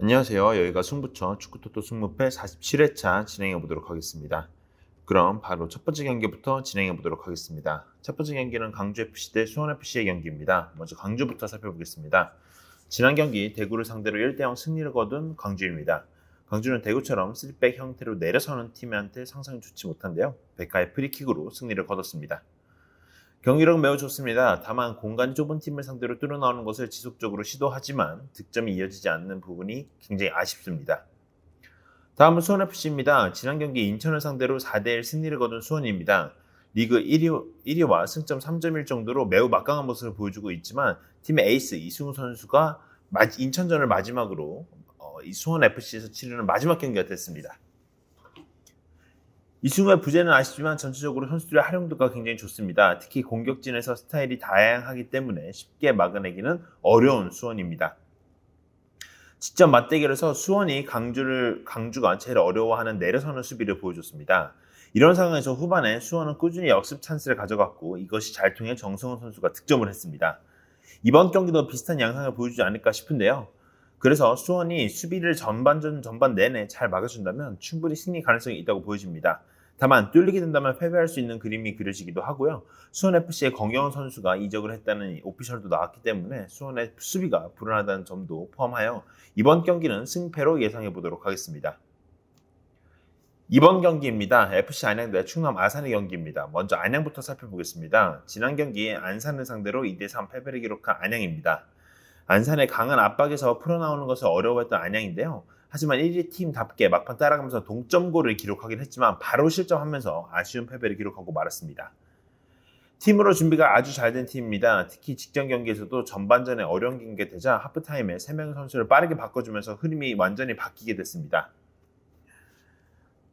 안녕하세요. 여기가 승부처 축구토토 승무패 47회차 진행해 보도록 하겠습니다. 그럼 바로 첫 번째 경기부터 진행해 보도록 하겠습니다. 첫 번째 경기는 강주FC 대 수원FC의 경기입니다. 먼저 강주부터 살펴보겠습니다. 지난 경기 대구를 상대로 1대0 승리를 거둔 강주입니다. 강주는 대구처럼 3백 형태로 내려서는 팀한테 상상이 좋지 못한데요. 백가의 프리킥으로 승리를 거뒀습니다. 경기력은 매우 좋습니다. 다만 공간이 좁은 팀을 상대로 뚫어나오는 것을 지속적으로 시도하지만 득점이 이어지지 않는 부분이 굉장히 아쉽습니다. 다음은 수원FC입니다. 지난 경기 인천을 상대로 4대1 승리를 거둔 수원입니다. 리그 1위, 1위와 승점 3.1 정도로 매우 막강한 모습을 보여주고 있지만 팀의 에이스 이승우 선수가 인천전을 마지막으로 어, 이 수원FC에서 치르는 마지막 경기가 됐습니다. 이승우의 부재는 아쉽지만 전체적으로 선수들의 활용도가 굉장히 좋습니다. 특히 공격진에서 스타일이 다양하기 때문에 쉽게 막아내기는 어려운 수원입니다. 직접 맞대결에서 수원이 강주를 강주가 제일 어려워하는 내려서는 수비를 보여줬습니다. 이런 상황에서 후반에 수원은 꾸준히 역습 찬스를 가져갔고 이것이 잘 통해 정성훈 선수가 득점을 했습니다. 이번 경기도 비슷한 양상을 보여주지 않을까 싶은데요. 그래서 수원이 수비를 전반전 전반 내내 잘 막아준다면 충분히 승리 가능성이 있다고 보여집니다. 다만 뚫리게 된다면 패배할 수 있는 그림이 그려지기도 하고요. 수원FC의 권경원 선수가 이적을 했다는 오피셜도 나왔기 때문에 수원의 수비가 불안하다는 점도 포함하여 이번 경기는 승패로 예상해 보도록 하겠습니다. 이번 경기입니다. FC 안양 대 충남 아산의 경기입니다. 먼저 안양부터 살펴보겠습니다. 지난 경기에 안산을 상대로 2대3 패배를 기록한 안양입니다. 안산의 강한 압박에서 풀어나오는 것을 어려워했던 안양인데요. 하지만 1위 팀답게 막판 따라가면서 동점골을 기록하긴 했지만 바로 실점하면서 아쉬운 패배를 기록하고 말았습니다. 팀으로 준비가 아주 잘 된 팀입니다. 특히 직전 경기에서도 전반전에 어려운 경기가 되자 하프타임에 3명의 선수를 빠르게 바꿔주면서 흐름이 완전히 바뀌게 됐습니다.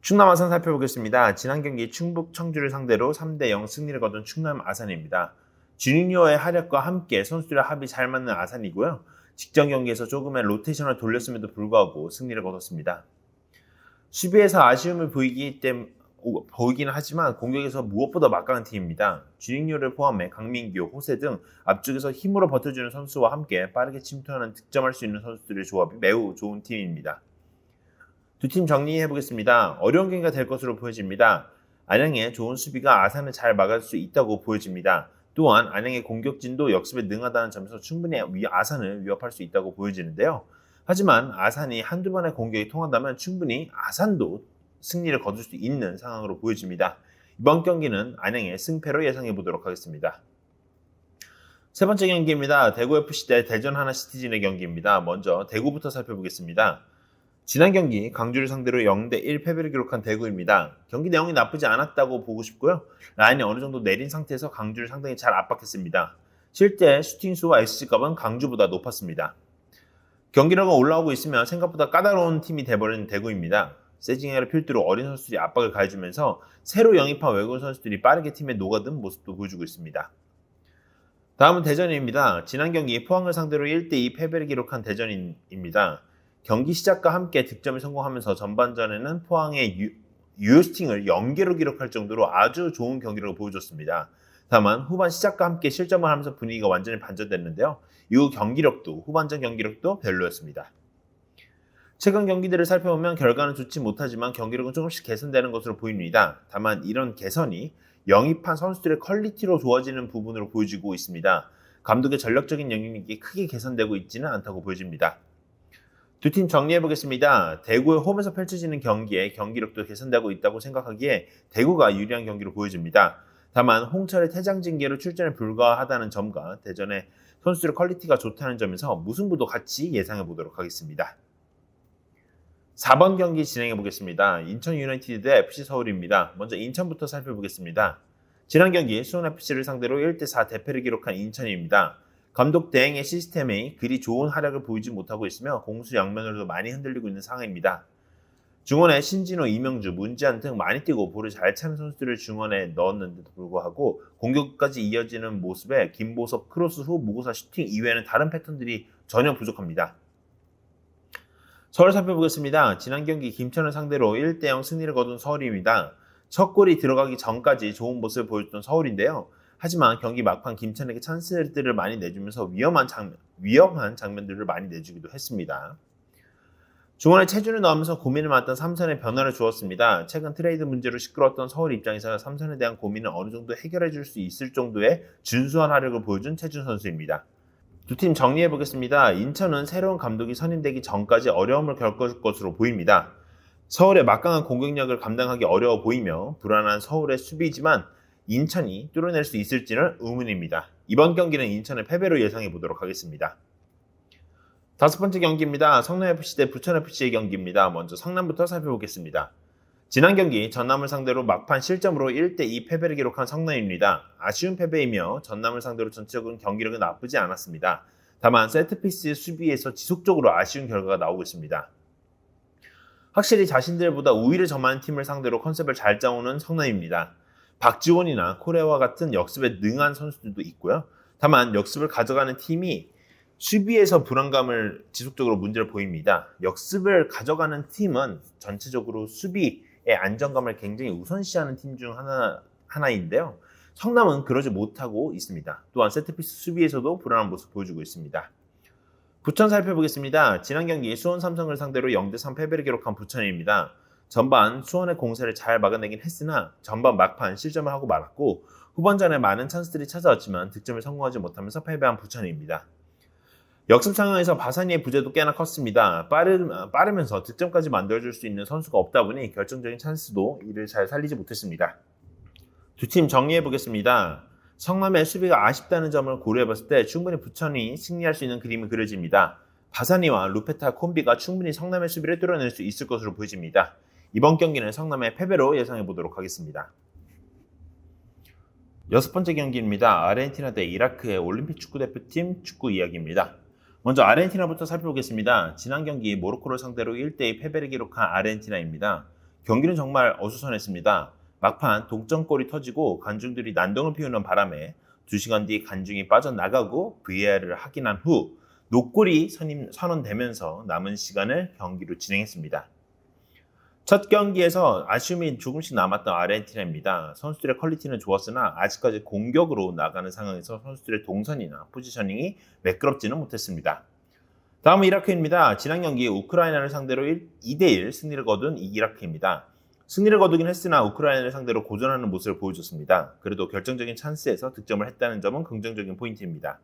충남 아산 살펴보겠습니다. 지난 경기 충북 청주를 상대로 3대0 승리를 거둔 충남 아산입니다. 주니어의 활약과 함께 선수들의 합이 잘 맞는 아산이고요. 직전 경기에서 조금의 로테이션을 돌렸음에도 불구하고 승리를 거뒀습니다. 수비에서 아쉬움을 보이기 때문에 보이긴 하지만 공격에서 무엇보다 막강한 팀입니다. 주닝요를 포함해 강민규, 호세 등 앞쪽에서 힘으로 버텨주는 선수와 함께 빠르게 침투하는 득점할 수 있는 선수들의 조합이 매우 좋은 팀입니다. 두 팀 정리해 보겠습니다. 어려운 경기가 될 것으로 보여집니다. 안양의 좋은 수비가 아산을 잘 막을 수 있다고 보여집니다. 또한 안양의 공격진도 역습에 능하다는 점에서 충분히 아산을 위협할 수 있다고 보여지는데요. 하지만 아산이 한두 번의 공격이 통한다면 충분히 아산도 승리를 거둘 수 있는 상황으로 보여집니다. 이번 경기는 안양의 승패로 예상해 보도록 하겠습니다. 세 번째 경기입니다. 대구FC 대 대전 하나시티즌의 경기입니다. 먼저 대구부터 살펴보겠습니다. 지난 경기 강주를 상대로 0대 1 패배를 기록한 대구입니다. 경기 내용이 나쁘지 않았다고 보고 싶고요. 라인이 어느 정도 내린 상태에서 강주를 상당히 잘 압박했습니다. 실제 슈팅수와 SG값은 강주보다 높았습니다. 경기력은 올라오고 있으면 생각보다 까다로운 팀이 돼버린 대구입니다. 세징야를 필두로 어린 선수들이 압박을 가해주면서 새로 영입한 외국인 선수들이 빠르게 팀에 녹아든 모습도 보여주고 있습니다. 다음은 대전입니다. 지난 경기 포항을 상대로 1대2 패배를 기록한 대전입니다. 경기 시작과 함께 득점에 성공하면서 전반전에는 포항의 유, 유스팅을 연계로 기록할 정도로 아주 좋은 경기력을 보여줬습니다. 다만 후반 시작과 함께 실점을 하면서 분위기가 완전히 반전됐는데요. 이후 경기력도 후반전 경기력도 별로였습니다. 최근 경기들을 살펴보면 결과는 좋지 못하지만 경기력은 조금씩 개선되는 것으로 보입니다. 다만 이런 개선이 영입한 선수들의 퀄리티로 좋아지는 부분으로 보여지고 있습니다. 감독의 전력적인 영향력이 크게 개선되고 있지는 않다고 보여집니다. 두 팀 정리해 보겠습니다. 대구의 홈에서 펼쳐지는 경기에 경기력도 개선되고 있다고 생각하기에 대구가 유리한 경기로 보여집니다. 다만 홍철의 퇴장 징계로 출전에 불과하다는 점과 대전의 선수들의 퀄리티가 좋다는 점에서 무승부도 같이 예상해 보도록 하겠습니다. 4번 경기 진행해 보겠습니다. 인천 유나이티드 대 FC 서울입니다. 먼저 인천부터 살펴보겠습니다. 지난 경기 수원 FC를 상대로 1대4 대패를 기록한 인천입니다. 감독 대행의 시스템에 그리 좋은 활약을 보이지 못하고 있으며 공수 양면으로도 많이 흔들리고 있는 상황입니다. 중원에 신진호, 이명주, 문지한 등 많이 뛰고 볼을 잘 차는 선수들을 중원에 넣었는데도 불구하고 공격까지 이어지는 모습에 김보섭 크로스 후 무고사 슈팅 이외에는 다른 패턴들이 전혀 부족합니다. 서울 살펴보겠습니다. 지난 경기 김천을 상대로 1대0 승리를 거둔 서울입니다. 첫 골이 들어가기 전까지 좋은 모습을 보여줬던 서울인데요. 하지만 경기 막판 김천에게 찬스들을 많이 내주면서 위험한 장면, 위험한 장면들을 많이 내주기도 했습니다. 중원에 체준을 넣으면서 고민을 많았던 삼선에 변화를 주었습니다. 최근 트레이드 문제로 시끄러웠던 서울 입장에서 삼선에 대한 고민을 어느 정도 해결해 줄 수 있을 정도의 준수한 화력을 보여준 최준 선수입니다. 두 팀 정리해 보겠습니다. 인천은 새로운 감독이 선임되기 전까지 어려움을 겪을 것으로 보입니다. 서울의 막강한 공격력을 감당하기 어려워 보이며 불안한 서울의 수비지만 인천이 뚫어낼 수 있을지는 의문입니다. 이번 경기는 인천의 패배로 예상해 보도록 하겠습니다. 다섯 번째 경기입니다. 성남FC 대 부천FC의 경기입니다. 먼저 성남부터 살펴보겠습니다. 지난 경기 전남을 상대로 막판 실점으로 1대2 패배를 기록한 성남입니다. 아쉬운 패배이며 전남을 상대로 전체적인 경기력은 나쁘지 않았습니다. 다만 세트피스 수비에서 지속적으로 아쉬운 결과가 나오고 있습니다. 확실히 자신들보다 우위를 점하는 팀을 상대로 컨셉을 잘 짜오는 성남입니다. 박지원이나 코레와 같은 역습에 능한 선수들도 있고요. 다만 역습을 가져가는 팀이 수비에서 불안감을 지속적으로 문제를 보입니다. 역습을 가져가는 팀은 전체적으로 수비의 안정감을 굉장히 우선시하는 팀 중 하나, 하나인데요. 성남은 그러지 못하고 있습니다. 또한 세트피스 수비에서도 불안한 모습 보여주고 있습니다. 부천 살펴보겠습니다. 지난 경기 수원 삼성을 상대로 0대3 패배를 기록한 부천입니다. 전반 수원의 공세를 잘 막아내긴 했으나 전반 막판 실점을 하고 말았고 후반전에 많은 찬스들이 찾아왔지만 득점을 성공하지 못하면서 패배한 부천입니다. 역습 상황에서 바사니의 부재도 꽤나 컸습니다. 빠르, 빠르면서 득점까지 만들어줄 수 있는 선수가 없다 보니 결정적인 찬스도 이를 잘 살리지 못했습니다. 두 팀 정리해 보겠습니다. 성남의 수비가 아쉽다는 점을 고려해 봤을 때 충분히 부천이 승리할 수 있는 그림이 그려집니다. 바사니와 루페타 콤비가 충분히 성남의 수비를 뚫어낼 수 있을 것으로 보여집니다. 이번 경기는 성남의 패배로 예상해 보도록 하겠습니다. 여섯 번째 경기입니다. 아르헨티나 대 이라크의 올림픽 축구대표팀 축구 이야기입니다. 먼저 아르헨티나부터 살펴보겠습니다. 지난 경기 모로코를 상대로 1대2 패배를 기록한 아르헨티나입니다. 경기는 정말 어수선했습니다. 막판 동점골이 터지고 관중들이 난동을 피우는 바람에 2시간 뒤 관중이 빠져나가고 VAR을 확인한 후 노골이 선언되면서 남은 시간을 경기로 진행했습니다. 첫 경기에서 아쉬움이 조금씩 남았던 아르헨티나입니다. 선수들의 퀄리티는 좋았으나 아직까지 공격으로 나가는 상황에서 선수들의 동선이나 포지셔닝이 매끄럽지는 못했습니다. 다음은 이라크입니다. 지난 경기 우크라이나를 상대로 2대1 승리를 거둔 이라크입니다. 승리를 거두긴 했으나 우크라이나를 상대로 고전하는 모습을 보여줬습니다. 그래도 결정적인 찬스에서 득점을 했다는 점은 긍정적인 포인트입니다.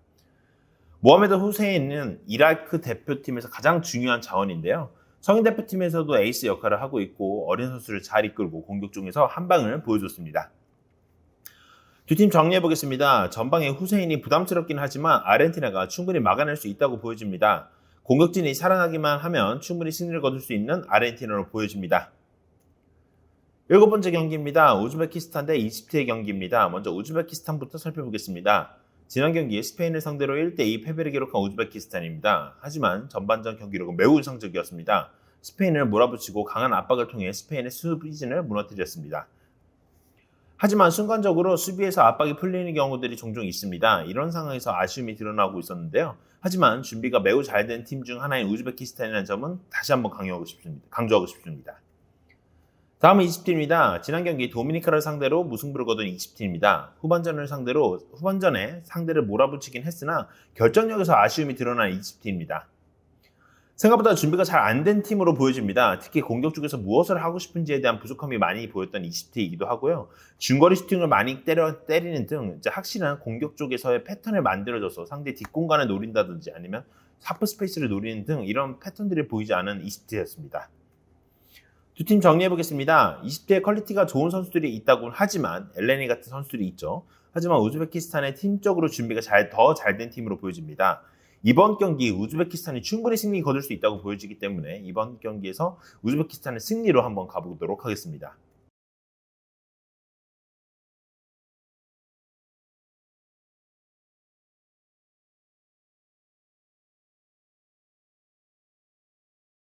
모하메드 후세인은 이라크 대표팀에서 가장 중요한 자원인데요. 성인 대표팀에서도 에이스 역할을 하고 있고 어린 선수를 잘 이끌고 공격 중에서 한 방을 보여줬습니다. 두 팀 정리해 보겠습니다. 전방에 후세인이 부담스럽긴 하지만 아르헨티나가 충분히 막아낼 수 있다고 보여집니다. 공격진이 살아나기만 하면 충분히 승리를 거둘 수 있는 아르헨티나로 보여집니다. 일곱 번째 경기입니다. 우즈베키스탄 대 이집트의 경기입니다. 먼저 우즈베키스탄부터 살펴보겠습니다. 지난 경기 스페인을 상대로 1대2 패배를 기록한 우즈베키스탄입니다. 하지만 전반전 경기력은 매우 이상적이었습니다. 스페인을 몰아붙이고 강한 압박을 통해 스페인의 수비진을 무너뜨렸습니다. 하지만 순간적으로 수비에서 압박이 풀리는 경우들이 종종 있습니다. 이런 상황에서 아쉬움이 드러나고 있었는데요. 하지만 준비가 매우 잘 된 팀 중 하나인 우즈베키스탄이라는 점은 다시 한번 강조하고 싶습니다. 강조하고 싶습니다. 다음은 이집트입니다. 지난 경기 도미니카를 상대로 무승부를 거둔 이집트입니다. 후반전을 상대로 후반전에 상대를 몰아붙이긴 했으나 결정력에서 아쉬움이 드러난 이집트입니다. 생각보다 준비가 잘 안 된 팀으로 보여집니다. 특히 공격 쪽에서 무엇을 하고 싶은지에 대한 부족함이 많이 보였던 이집트이기도 하고요. 중거리 슈팅을 많이 때려, 때리는 등 확실한 공격 쪽에서의 패턴을 만들어줘서 상대 뒷공간을 노린다든지 아니면 하프 스페이스를 노리는 등 이런 패턴들이 보이지 않은 이집트였습니다. 두 팀 정리해 보겠습니다. 20대 퀄리티가 좋은 선수들이 있다고 하지만 엘레니 같은 선수들이 있죠. 하지만 우즈베키스탄의 팀적으로 준비가 잘 더 잘 된 팀으로 보여집니다. 이번 경기 우즈베키스탄이 충분히 승리 거둘 수 있다고 보여지기 때문에 이번 경기에서 우즈베키스탄의 승리로 한번 가보도록 하겠습니다.